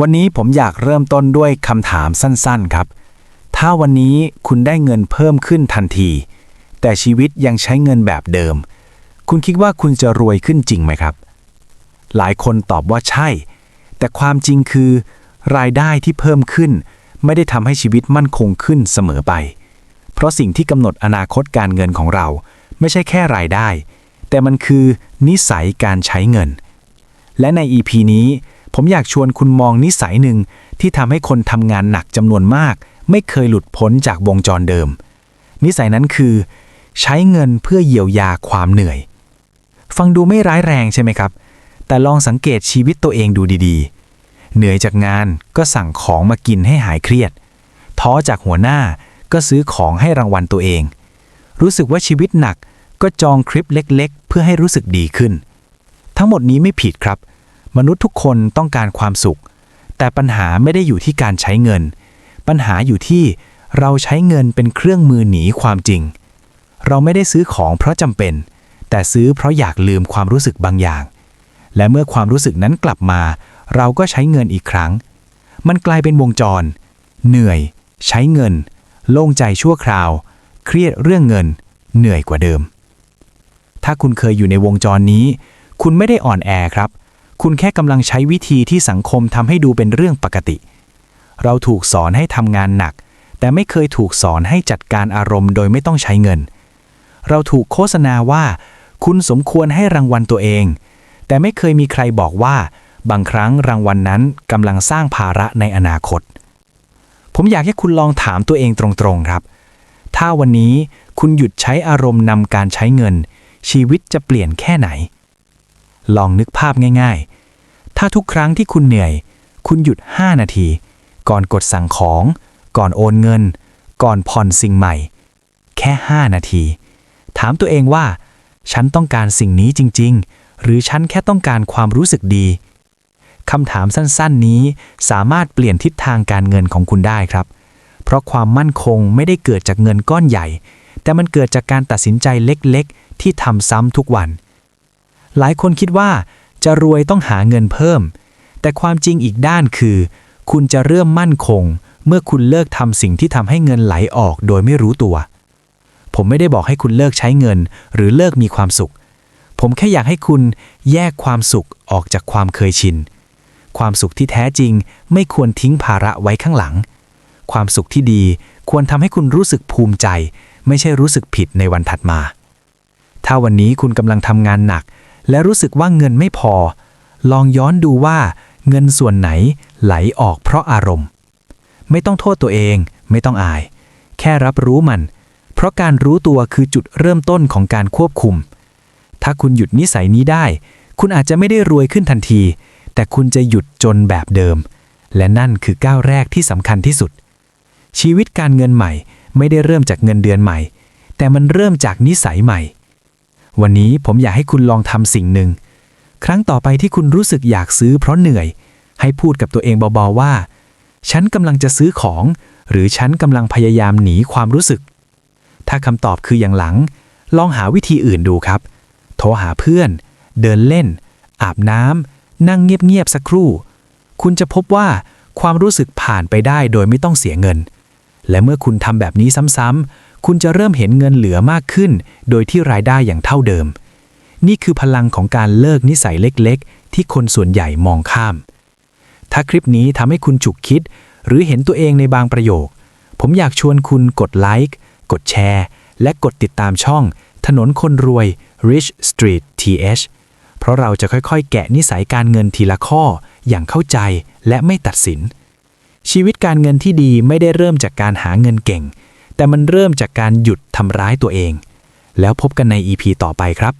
วันนี้ผมอยากเริ่มต้นด้วยคำถามสั้นๆครับ ถ้าวันนี้คุณได้เงินเพิ่มขึ้นทันที แต่ชีวิตยังใช้เงินแบบเดิม คุณคิดว่าคุณจะรวยขึ้นจริงไหมครับ หลายคนตอบว่าใช่ แต่ความจริงคือ รายได้ที่เพิ่มขึ้น ไม่ได้ทำให้ชีวิตมั่นคงขึ้นเสมอไป เพราะสิ่งที่กำหนดอนาคตการเงินของเรา ไม่ใช่แค่รายได้ แต่มันคือนิสัยการใช้เงิน และใน EP นี้ ผมอยากชวนคุณมองนิสัยหนึ่งที่ทำให้คนทำงานหนักจำนวนมาก ไม่เคยหลุดพ้นจากวงจรเดิม นิสัยนั้นคือ ใช้เงินเพื่อเยียวยาความเหนื่อย ฟังดูไม่ร้ายแรงใช่ไหมครับ แต่ลองสังเกตชีวิตตัวเองดูดีๆ เหนื่อยจากงานก็สั่งของมากินให้หายเครียด ท้อจากหัวหน้าก็ซื้อของให้รางวัลตัวเอง รู้สึกว่าชีวิตหนักก็จองคลิปเล็ก ๆ เพื่อให้รู้สึกดีขึ้น ทั้งหมดนี้ไม่ผิดครับ มนุษย์ทุกคนต้องการความสุข แต่ปัญหาไม่ได้อยู่ที่การใช้เงิน ปัญหาอยู่ที่เราใช้เงินเป็นเครื่องมือหนีความจริง เราไม่ได้ซื้อของเพราะจำเป็น แต่ซื้อเพราะอยากลืมความรู้สึกบางอย่าง และเมื่อความรู้สึกนั้นกลับมา เราก็ใช้เงินอีกครั้ง มันกลายเป็นวงจร เหนื่อย ใช้เงิน โล่งใจชั่วคราว เครียดเรื่องเงิน เหนื่อยกว่าเดิม ถ้าคุณเคยอยู่ในวงจรนี้ คุณไม่ได้อ่อนแอครับ คุณแค่กำลังใช้วิธีที่สังคมทำให้ดูเป็นเรื่องปกติ เราถูกสอนให้ทำงานหนัก แต่ไม่เคยถูกสอนให้จัดการอารมณ์โดยไม่ต้องใช้เงิน เราถูกโฆษณาว่า คุณสมควรให้รางวัลตัวเอง แต่ไม่เคยมีใครบอกว่า บางครั้งรางวัลนนั้นกำลังสร้างภาระในอนาคต ผมอยากให้คุณลองถามตัวเองตรงๆครับ ถ้าวันนี้คุณหยุดใช้อารมณ์นำการใช้เงิน ชีวิตจะเปลี่ยนแค่ไหน ลองนึกภาพง่ายๆ ถ้าทุกครั้งที่คุณเหนื่อย คุณหยุด 5 นาที ก่อนกดสั่งของ ก่อนโอนเงิน ก่อนผ่อนสิ่งใหม่ แค่ 5 นาที ถามตัวเองว่า ฉันต้องการสิ่งนี้จริง ๆ หรือฉันแค่ต้องการความรู้สึกดีคำถามสั้นๆ นี้สามารถเปลี่ยนทิศทางการเงินของคุณได้ครับ เพราะความมั่นคงไม่ได้เกิดจากเงินก้อนใหญ่ แต่มันเกิดจากการตัดสินใจเล็กๆ ที่ทำซ้ำทุกวัน หลายคนคิดว่าจะรวยต้องหาเงินเพิ่ม แต่ความจริงอีกด้านคือ คุณจะเริ่มมั่นคง เมื่อคุณเลิกทำสิ่งที่ทำให้เงินไหลออกโดยไม่รู้ตัว ผมไม่ได้บอกให้คุณเลิกใช้เงิน หรือเลิกมีความสุข ผมแค่อยากให้คุณแยกความสุขออกจากความเคยชิน ความสุขที่แท้จริงไม่ควรทิ้งภาระไว้ข้างหลัง ความสุขที่ดีควรทำให้คุณรู้สึกภูมิใจ ไม่ใช่รู้สึกผิดในวันถัดมา ถ้าวันนี้คุณกำลังทำงานหนัก และรู้สึกว่าเงินไม่พอ ลองย้อนดูว่า เงินส่วนไหนไหลออกเพราะอารมณ์ ไม่ต้องโทษตัวเอง ไม่ต้องอาย แค่รับรู้มัน เพราะการรู้ตัวคือจุดเริ่มต้นของการควบคุม ถ้าคุณหยุดนิสัยนี้ได้ คุณอาจจะไม่ได้รวยขึ้นทันที แต่คุณจะหยุดจนแบบเดิม และนั่นคือก้าวแรกที่สำคัญที่สุด ชีวิตการเงินใหม่ไม่ได้เริ่มจากเงินเดือนใหม่ แต่มันเริ่มจากนิสัยใหม่ วันนี้ผมอยากให้คุณลองทำสิ่งหนึ่ง ครั้งต่อไปที่คุณรู้สึกอยากซื้อเพราะเหนื่อย ให้พูดกับตัวเองเบาๆว่า ฉันกำลังจะซื้อของ หรือฉันกำลังพยายามหนีความรู้สึก ถ้าคำตอบคืออย่างหลัง ลองหาวิธีอื่นดูครับ โทรหาเพื่อน เดินเล่น อาบน้ำนั่งเงียบๆสักครู่ คุณจะพบว่าความรู้สึกผ่านไปได้โดยไม่ต้องเสียเงิน และเมื่อคุณทำแบบนี้ซ้ำๆ คุณจะเริ่มเห็นเงินเหลือมากขึ้น โดยที่รายได้อย่างเท่าเดิม นี่คือพลังของการเลิกนิสัยเล็กๆ ที่คนส่วนใหญ่มองข้าม ถ้าคลิปนี้ทำให้คุณฉุกคิด หรือเห็นตัวเองในบางประโยค ผมอยากชวนคุณกดไลค์กดแชร์ และกดติดตามช่อง ถนนคนรวย Rich Street TH เพราะเราจะค่อยๆ แกะนิสัยการเงินทีละข้อ อย่างเข้าใจและไม่ตัดสิน ชีวิตการเงินที่ดีไม่ได้เริ่มจากการหาเงินเก่ง แต่มันเริ่มจากการหยุดทำร้ายตัวเอง แล้วพบกันใน EP ต่อไปครับ